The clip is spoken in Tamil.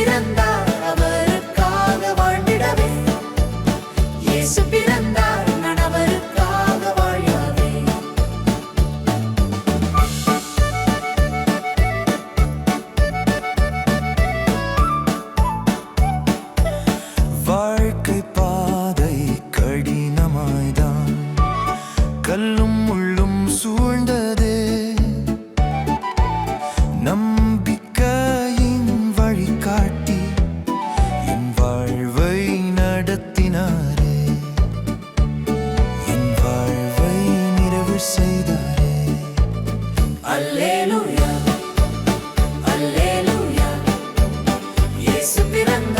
பிறந்தார் அவருக்காக வாழ்ந்திடவே. இயேசு பிறந்தார் நான் கல்லும் முள்ளும் சூழ்ந்தது நடத்தினாரே என் வாழ்வை நிறைவு செய்தாரே. அல்லேலூயா அல்லேலூயா. இயேசு பிறந்த